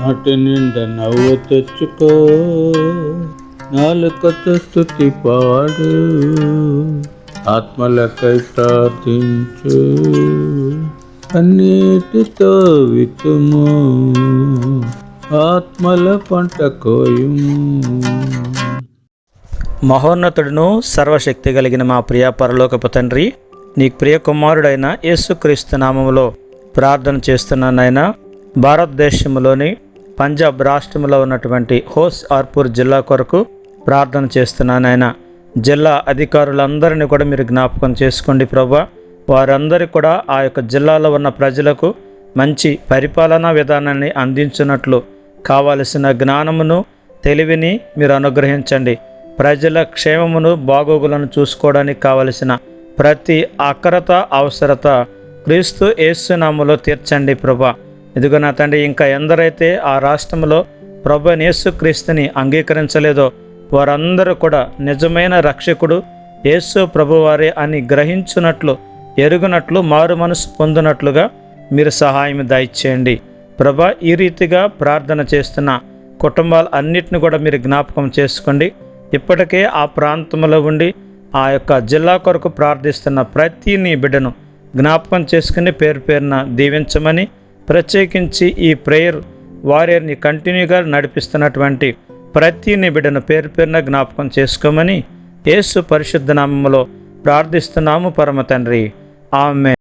నాటి నిండా నవ్వు తెచ్చుకో. నాలుకతో స్థుతి పాడు. ఆత్మలకై ప్రార్థించు. అన్నిటితో వితుము ఆత్మల పంట కోయుము. మహోన్నతుడును సర్వశక్తి కలిగిన మా ప్రియ పరలోకపు తండ్రి నీ ప్రియ కుమారుడైన యేసుక్రీస్తు నామములో ప్రార్థన చేస్తున్నానైనా భారతదేశంలోని పంజాబ్ రాష్ట్రంలో ఉన్నటువంటి హోస్ ఆర్పూర్ జిల్లా కొరకు ప్రార్థన చేస్తున్నానైనా జిల్లా అధికారులందరినీ కూడా మీరు జ్ఞాపకం చేసుకోండి ప్రభా. వారందరూ కూడా ఆ యొక్క జిల్లాలో ఉన్న ప్రజలకు మంచి పరిపాలనా విధానాన్ని అందించినట్లు కావలసిన జ్ఞానమును తెలివిని మీరు అనుగ్రహించండి. ప్రజల క్షేమమును బాగోగులను చూసుకోవడానికి కావలసిన ప్రతి అక్రత అవసరత క్రీస్తు యేసునామలో తీర్చండి ప్రభా. ఇదిగో నా తండ్రి ఇంకా ఎందరైతే ఆ రాష్ట్రంలో ప్రభు యేసుక్రీస్తుని అంగీకరించలేదో వారందరూ కూడా నిజమైన రక్షకుడు యేసు ప్రభువారే అని గ్రహించున్నట్లు ఎరుగునట్లు మారు మనసు పొందినట్లుగా మీరు సహాయం దయచేయండి. ప్రభా ఈ రీతిగా ప్రార్థన చేస్తున్న కుటుంబాలు అన్నిటిని కూడా మీరు జ్ఞాపకం చేసుకోండి. ఇప్పటికే ఆ ప్రాంతంలో ఉండి ఆ యొక్క జిల్లా కొరకు ప్రార్థిస్తున్న ప్రతి నీ బిడ్డను జ్ఞాపకం చేసుకుని పేరు పేరున దీవించమని ప్రత్యేకించి ఈ ప్రేయర్ వారియర్ని కంటిన్యూగా నడిపిస్తున్నటువంటి ప్రతి నిబిడను పేరు పేరున జ్ఞాపకం చేసుకోమని యేసు పరిశుద్ధ నామంలో ప్రార్థిస్తున్నాము పరమ తండ్రి. ఆమె